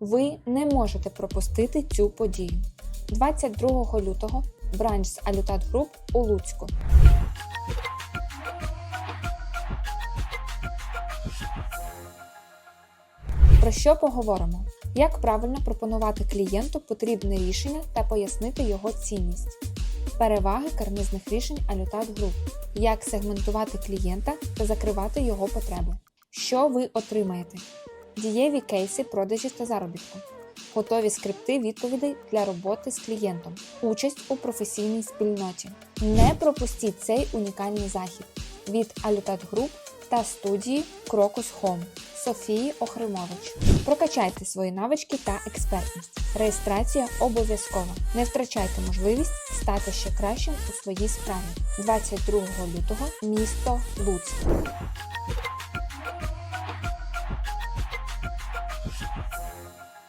Ви не можете пропустити цю подію. 22 лютого бранч з Алютат Груп у Луцьку. Про що поговоримо? Як правильно пропонувати клієнту потрібне рішення та пояснити його цінність. Переваги карнизних рішень Алютат Груп. Як сегментувати клієнта та закривати його потреби. Що ви отримаєте? Дієві кейси продажі та заробітку. Готові скрипти відповідей для роботи з клієнтом. Участь у професійній спільноті. Не пропустіть цей унікальний захід від Алютат Груп та студії Крокус Home Софії Охримович. Прокачайте свої навички та експертність. Реєстрація обов'язкова. Не втрачайте можливість стати ще кращим у своїй справі. 22 лютого місто Луцьк.